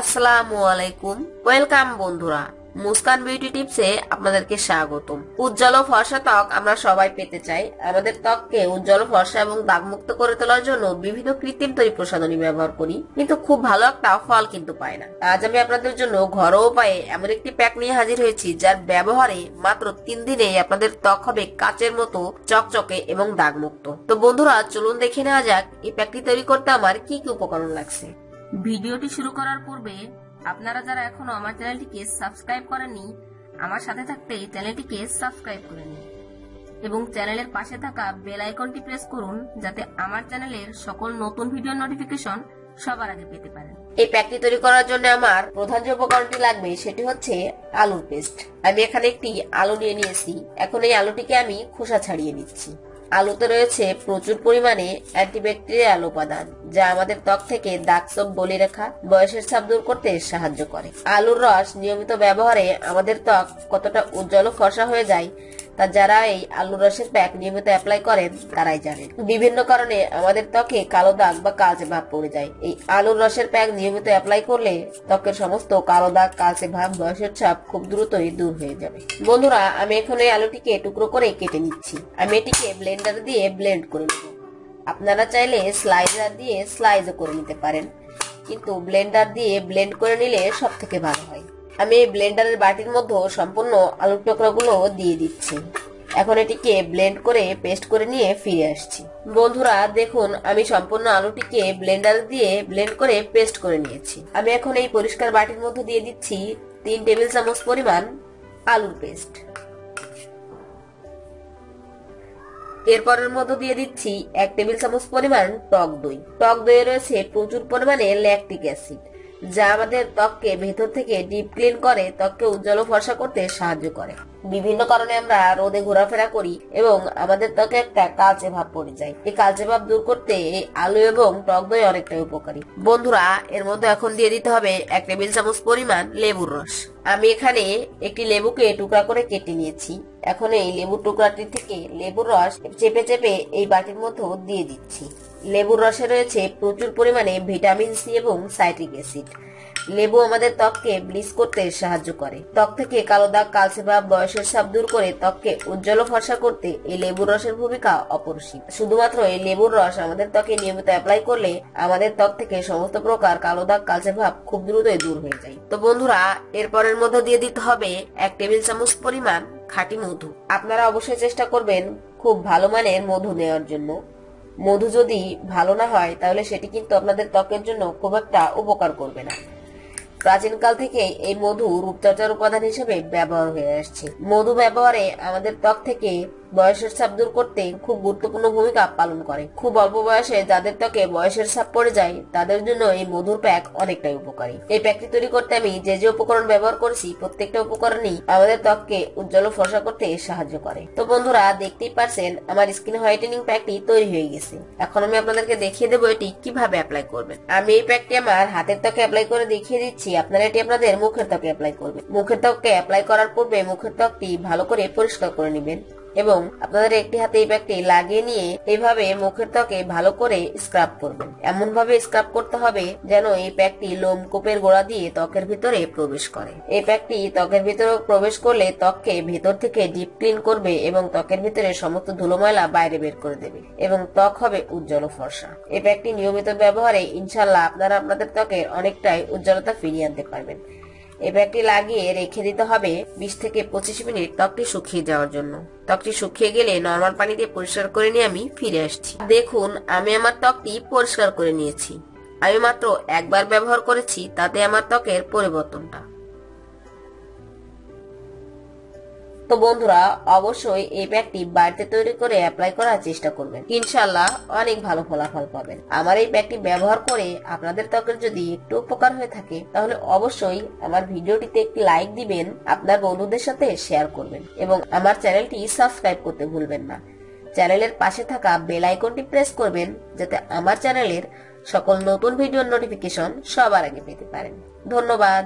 আসসালামু আলাইকুম। ওয়েলকাম বন্ধুরা। মুস্কান বিউটি টিপসে আপনাদেরকে স্বাগতম। উজ্জ্বল ফর্সা ত্বক আমরা সবাই পেতে চাই। আমাদের ত্বককে উজ্জ্বল ফর্সা এবং দাগমুক্ত করে তোলার জন্য বিভিন্ন কৃত্রিম তৈরি প্রসাধনী ব্যবহার করি। কিন্তু খুব ভালো একটা ফল কিন্তু পাই না। আজ আমি আপনাদের জন্য ঘরোয়া উপায়ে এমন একটি প্যাক নিয়ে হাজির হয়েছি, যার ব্যবহারে মাত্র তিন দিনে আপনাদের ত্বক হবে কাচের মতো, চকচকে এবং দাগমুক্ত। তো বন্ধুরা, চলুন দেখে নেওয়া যাক, এই প্যাকটি তৈরি করতে আমার কি কি উপকরণ লাগছে। ভিডিওটি শুরু করার পূর্বে আপনারা যারা এখনও আমার চ্যানেলটিকে সাবস্ক্রাইব করেননি, আমার সাথে থাকতে চ্যানেলটিকে সাবস্ক্রাইব করে নিন এবং চ্যানেলের পাশে থাকা বেল আইকনটি প্রেস করুন যাতে আমার চ্যানেলের সকল নতুন ভিডিও নোটিফিকেশন সবার আগে পেতে পারেন। এই প্যাকটি তৈরি করার জন্য আমার প্রধান যে উপকরণটি লাগবে সেটি হচ্ছে আলুর পেস্ট। আমি এখানে একটি আলু নিয়ে নিয়েছি। এখন এই আলুটিকে আমি খোসা ছাড়িয়ে নিচ্ছি। আলুতে রয়েছে প্রচুর পরিমাণে অ্যান্টিব্যাকটেরিয়াল উপাদান, যা আমাদের ত্বক থেকে দাগ চোখ বলি রেখা বয়সের ছাপ দূর করতে সাহায্য করে। আলুর রস নিয়মিত ব্যবহারে আমাদের ত্বক কতটা উজ্জ্বল খসা হয়ে যায় তা যারা এই আলুর রসের প্যাক নিয়মিত অ্যাপ্লাই করেন, তারাই জানেন। বিভিন্ন কারণে আমাদের ত্বকে কালো দাগ বা কালচে ভাব পড়ে যায়। এই আলুর রসের প্যাক নিয়মিত অ্যাপ্লাই করলে ত্বকের সমস্ত কালো দাগ, কালচে ভাব, বয়সের ছাপ খুব দ্রুতই দূর হয়ে যাবে। বন্ধুরা, আমি এখন এই আলুটিকে টুকরো করে কেটে নিচ্ছি। আমি এটিকে ব্লেন্ডার দিয়ে ব্লেন্ড করে নেব। আপনারা চাইলে স্লাইজার দিয়ে স্লাইজও করে নিতে পারেন। কিন্তু ব্লেন্ডার দিয়ে ব্লেন্ড করে নিলে সব থেকে ভালো হয়। আমি ব্লেন্ডারের বাটির মধ্যে সম্পূর্ণ আলুর টুকরাগুলো দিয়ে দিচ্ছি। এখন এটিকে ব্লেন্ড করে পেস্ট করে নিয়ে ফিরে আসছি। বন্ধুরা, দেখুন, আমি সম্পূর্ণ আলুটিকে ব্লেন্ডার দিয়ে ব্লেন্ড করে পেস্ট করে নিয়েছি। আমি এখন এই পরিষ্কার বাটির মধ্যে দিয়ে দিচ্ছি তিন টেবিল চামচ পরিমাণ আলুর পেস্ট। এরপরের মধ্যে দিয়ে দিচ্ছি এক টেবিল চামচ পরিমাণ টক দই। টক দইয়ে রয়েছে প্রচুর পরিমাণে ল্যাকটিক অ্যাসিড। যা আমাদের ত্বককে ভেতর থেকে ডিপ ক্লিন করে, ত্বককে উজ্জ্বল ফর্সা করতে সাহায্য করে। বিভিন্ন কারণে আমরা রোদে ঘোরাফেরা করি এবং আমাদের ত্বকে একটা কালচে ভাব পড়ে যায়। এই কালচে ভাব দূর করতে এই আলু এবং টক দই অনেকটাই উপকারী। বন্ধুরা, এর মধ্যে এখন দিয়ে দিতে হবে এক টেবিল চামচ পরিমাণ লেবুর রস। আমি এখানে একটি লেবুকে টুকরা করে কেটে নিয়েছি। এখন এই লেবুর টুকরাটি থেকে লেবুর রস চেপে চেপে এই বাটির মধ্যে দিয়ে দিচ্ছি। লেবুর রসে রয়েছে প্রচুর পরিমাণে ভিটামিন সি এবং সাইট্রিক অ্যাসিড। লেবু আমাদের ত্বককে ব্লিচ করতে সাহায্য করে। ত্বক থেকে কালো দাগ, কালচে ভাব, বয়সের ছাপ দূর করে ত্বককে উজ্জ্বল ফর্সা করতে এই লেবুর রসের ভূমিকা অপরিসীম। শুধুমাত্র এই লেবুর রস আমাদের ত্বকে নিয়মিত অ্যাপ্লাই করলে আমাদের ত্বক থেকে সমস্ত প্রকার কালো দাগ, কালচে ভাব খুব দ্রুতই দূর হয়ে যায়। তো বন্ধুরা এরপরের মধ্যে দিয়ে দিতে হবে এক টেবিল চামচ পরিমাণ খাঁটি মধু। আপনারা অবশ্যই চেষ্টা করবেন খুব ভালো মানের মধু নেওয়ার জন্য। মধু যদি ভালো না হয়, তাহলে সেটি কিন্তু আপনাদের ত্বকের জন্য খুব একটা উপকার করবে না। প্রাচীনকাল থেকে এই মধু রূপচর্চার উপাদান হিসেবে ব্যবহার হয়ে আসছে। মধু ব্যবহারে আমাদের ত্বক থেকে বয়সের ছাপ দূর করতে খুব গুরুত্বপূর্ণ ভূমিকা পালন করে। খুব অল্প বয়সে যাদের ত্বকে বয়সের ছাপ পড়ে যায়, তাদের জন্য এই মধুর প্যাক অনেকটাই উপকারী। এই প্যাকটি তৈরি করতে আমি যে যে উপকরণ ব্যবহার করেছি, প্রত্যেকটা উপকরণই আমাদের ত্বককে উজ্জ্বল ফর্সা করতে সাহায্য করে। তো বন্ধুরা, দেখতেই পারছেন, আমার স্কিন হোয়াইটেনিং প্যাকটি তৈরি হয়ে গেছে। এখন আমি আপনাদেরকে দেখিয়ে দেবো এটি কীভাবে অ্যাপ্লাই করবেন। আমি এই প্যাকটি আমার হাতের ত্বকে অ্যাপ্লাই করে দেখিয়ে দিচ্ছি, আপনারা এটি আপনাদের মুখের ত্বকে অ্যাপ্লাই করবেন। মুখের ত্বককে অ্যাপ্লাই করার পূর্বে মুখের ত্বকটি ভালো করে পরিষ্কার করে নেবেন। এবং আপনাদের একটি হাতে এই প্যাকটি লাগিয়ে নিয়ে এইভাবে মুখের ত্বকে ভালো করে স্ক্রাব করবেন। এমন ভাবে স্ক্রাব করতে হবে যেন এই প্যাকটি লোমকূপের গোড়া দিয়ে ত্বকের ভিতরে প্রবেশ করে। এই প্যাকটি ত্বকের ভিতরে প্রবেশ করলে ত্বককে ভেতর থেকে ডিপ ক্লিন করবে এবং ত্বকের ভিতরে সমস্ত ধুলো ময়লা বাইরে বের করে দেবে এবং ত্বক হবে উজ্জ্বল ফর্সা। এই প্যাকটি নিয়মিত ব্যবহারে ইনশাল্লাহ আপনারা আপনাদের ত্বকের অনেকটাই উজ্জ্বলতা ফিরিয়ে আনতে পারবেন। এই ব্যাগটি লাগিয়ে রেখে দিতে হবে বিশ থেকে পঁচিশ মিনিট ত্বকটি শুকিয়ে যাওয়ার জন্য। ত্বকটি শুকিয়ে গেলে নর্মাল পানি দিয়ে পরিষ্কার করে নিয়ে আমি ফিরে আসছি। দেখুন, আমি আমার ত্বকটি পরিষ্কার করে নিয়েছি। আমি মাত্র একবার ব্যবহার করেছি, তাতে আমার ত্বকের পরিবর্তনটা। তো বন্ধুরা, অবশ্যই এই প্যাকটি বাড়িতে তৈরি করে অ্যাপ্লাই করার চেষ্টা করবেন। ইনশাল্লাহ অনেক ভালো ফলাফল পাবেন। আমার এই প্যাকটি ব্যবহার করে আপনাদের ত্বকের যদি একটু উপকার হয়ে থাকে, তাহলে অবশ্যই আমার ভিডিওটিতে একটি লাইক দিবেন, আপনার বন্ধুদের সাথে শেয়ার করবেন এবং আমার চ্যানেলটি সাবস্ক্রাইব করতে ভুলবেন না। চ্যানেলের পাশে থাকা বেল আইকনটি প্রেস করবেন, যাতে আমার চ্যানেলের সকল নতুন ভিডিওর নোটিফিকেশন সবার আগে পেতে পারেন। ধন্যবাদ।